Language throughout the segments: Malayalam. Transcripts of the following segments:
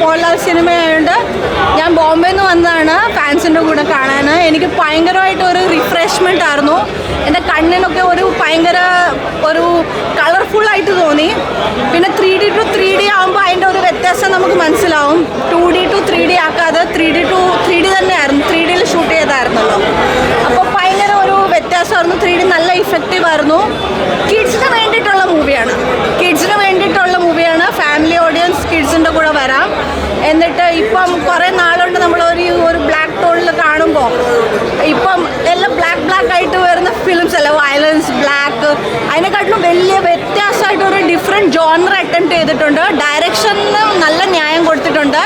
മോഹൻലാൽ സിനിമയായതുകൊണ്ട് ഞാൻ ബോംബെ നിന്ന് വന്നതാണ് ഫാൻസിന്റെ കൂടെ കാണാൻ എനിക്ക് ഭയങ്കരമായിട്ട് ഒരു റിഫ്രഷ്മെന്റ് ആയിരുന്നു. എന്റെ കണ്ണിനൊക്കെ ഒരു ഭയങ്കര ഒരു കളർഫുൾ ആയിട്ട് തോന്നി. പിന്നെ three D two three D ആകുമ്പോൾ അതിന്റെ ഒരു വ്യത്യാസം നമുക്ക് മനസ്സിലാവും. Two D two three D ആക്കാതെ three D two three D തന്നെയായിരുന്നു. ത്രീ ഡിയിൽ ഷൂട്ട് ചെയ്തായിരുന്നല്ലോ. അപ്പോൾ ഭയങ്കര ഒരു വ്യത്യാസമായിരുന്നു. ത്രീ ഡി നല്ല ഇഫക്റ്റീവ് ആയിരുന്നു. കിഡ്സിന് വേണ്ടിയിട്ടുള്ള കിഡ്സിന്റെ കൂടെ വരാം. എന്നിട്ട് ഇപ്പം കുറേ നാളുകൊണ്ട് നമ്മൾ ഒരു ഒരു ബ്ലാക്ക് ടോണിൽ കാണുമ്പോൾ ഇപ്പം എല്ലാം ബ്ലാക്ക് ബ്ലാക്ക് ആയിട്ട് വരുന്ന ഫിലിംസ് അല്ല? വയലൻസ് ബ്ലാക്ക് അതിനെക്കാട്ടിലും വലിയ വ്യത്യാസമായിട്ട് ഒരു ഡിഫറെന്റ് ജോണർ അറ്റൻഡ് ചെയ്തിട്ടുണ്ട്. ഡയറക്ഷന് നല്ല ന്യായം കൊടുത്തിട്ടുണ്ട്.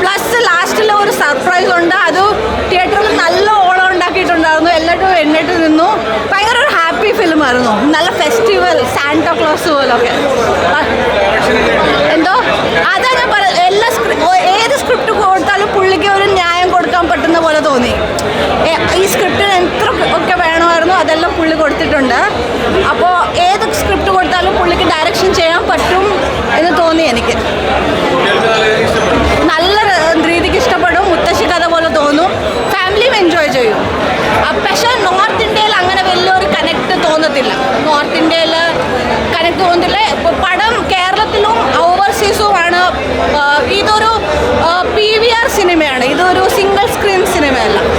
പ്ലസ് ലാസ്റ്റിൽ ഒരു സർപ്രൈസ് ഉണ്ട്. അത് തിയേറ്ററിൽ നല്ല ഓളം ഉണ്ടാക്കിയിട്ടുണ്ടായിരുന്നു. എല്ലാവരും എണ്ണിട്ട് നിന്നു. ഭയങ്കര ഒരു ഹാപ്പി ഫിലിമായിരുന്നു നല്ല ഫെസ്റ്റിവൽ സാന്റോ ക്ലോസ് പോലൊക്കെ ആ, എന്തോ അതാ ഞാൻ പറ എല്ലാ സ്ക്രി- ഓ- ഏത് സ്ക്രിപ്റ്റ് കൊടുത്താലും പുള്ളിക്ക് ഒരു ന്യായം കൊടുക്കാൻ ഏ- ഈ സ്ക്രിപ്റ്റിന് എത്ര ഒക്കെ വേണമായിരുന്നു അതെല്ലാം പുള്ളി കൊടുത്തിട്ടുണ്ട്. അപ്പോൾ ഏത് സ്ക്രിപ്റ്റ് കൊടുത്താലും പുള്ളിക്ക് ഡയറക്ഷൻ ചെയ്യാൻ പറ്റും എന്ന് തോന്നി എനിക്ക്. നല്ല രീതിക്ക് ഇഷ്ടപ്പെടും. മുത്തശ്ശി കഥ പോലെ തോന്നും ഫാമിലിയും എൻജോയ് ചെയ്യും. പക്ഷേ നോർത്ത് ഇന്ത്യയിൽ അങ്ങനെ വലിയൊരു കണക്ട് തോന്നത്തില്ല. നോർത്ത് ഇന്ത്യയിൽ കണക്ട് തോന്നത്തില്ല. പടം കേരളത്തിലും ഓവർസീസുമാണ് ഇതൊരു പി വി ആർ സിനിമയാണ് ഇതൊരു സിംഗിൾ സ്ക്രീൻ bella